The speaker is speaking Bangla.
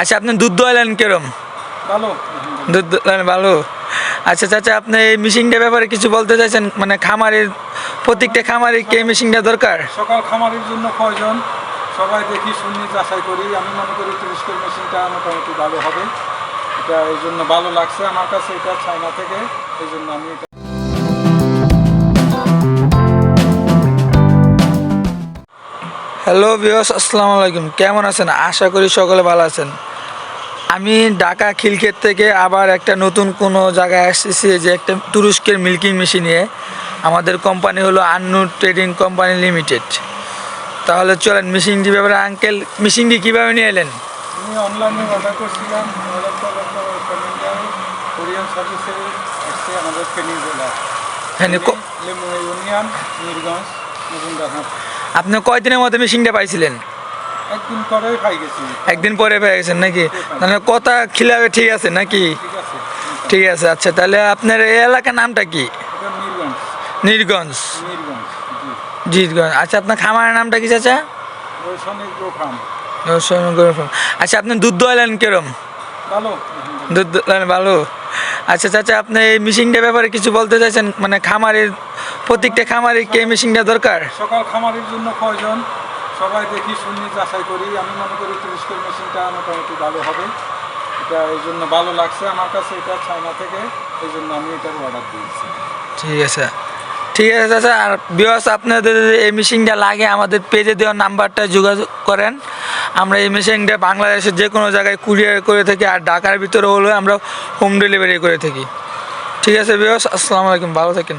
আচ্ছা আপনি দুধ দোয়ালেন কিরম? ভালো। দুধ দোয়ালেন ভালো। আচ্ছা চাচা আপনি এই মেশিনটার ব্যাপারে কিছু বলতে চাইছেন? মানে খামারের প্রত্যেকটা খামারে কে মেশিনটা দরকার? সকাল খামারের জন্য প্রয়োজন সবাই দেখি শুনি যাচাই করি। আমি মনে করি টেলিস্কোপ মেশিনটা মোটামুটি ভালো হবে। এটা এই জন্য ভালো লাগছে আমার কাছে এটা চায়না থেকে। এই জন্য আমি এটা হ্যালো বিয়স আসসালামু আলাইকুম। কেমন আছেন? আশা করি সকলে ভালো আছেন। আমি ঢাকা খিলক্ষেত থেকে আবার একটা নতুন কোনো জায়গায় এসেছি যে একটা তুরস্কের মিল্কিং মেশিন নিয়ে। আমাদের কোম্পানি হলো আন্নু ট্রেডিং কোম্পানি লিমিটেড। তাহলে চলেন মেশিনটি ব্যাপারে আঙ্কেল মেশিনটি কীভাবে নিয়ে এলেন? আমি অনলাইনে অর্ডার করছিলাম অর্ডার করার পর পেমেন্ট কোরিয়ান সার্ভিসে এসে আমাদের ফেনি জেলা ক- লেমু ইউনিয়ন মিরগঞ্জ আপনি কয়দিনের মধ্যে মেশিনটা পাইছিলেন? একদিন পরে পেয়ে গেছেন নাকি? মানে কথা খিলাবে ঠিক আছে নাকি? ঠিক আছে। আচ্ছা তাহলে আপনার এই এলাকার নামটা কি? নীরগঞ্জ জিতগঞ্জ আচ্ছা আপনার খামারের নামটা কি চাচা। আচ্ছা আপনি দুধ দোয়ালেন কিরম? দুধ দোয়ালেন ভালো। আচ্ছা চাচা আপনি এই মেশিনটার ব্যাপারে কিছু বলতে চাইছেন? মানে খামারের প্রত্যেকটা খামারে কে মেশিনটা দরকার? সকাল খামারের জন্য প্রয়োজন সবাই দেখি, শুনি, যাচাই করি। আমি মনে করি টেলিস্কোপ মেশিনটা মোটামুটি ভালো হবে। এটা এই জন্য ভালো লাগছে আমার কাছে, এটা চায়না থেকে। এই জন্য আমি এটার অর্ডার দিয়েছি। ঠিক আছে। ঠিক আছে, চাচা। আর বিবাস আপনাদের এই মেশিনটা লাগে, আমাদের পেজে দেওয়া নাম্বারটা যোগাযোগ করেন। আমরা এই মেশিনটা বাংলাদেশের যে কোনো জায়গায় কুরিয়ার করে থাকি আর ঢাকার ভিতরে হলে আমরা হোম ডেলিভারি করে থাকি। ঠিক আছে বিবাস আসসালামু আলাইকুম। ভালো থাকেন।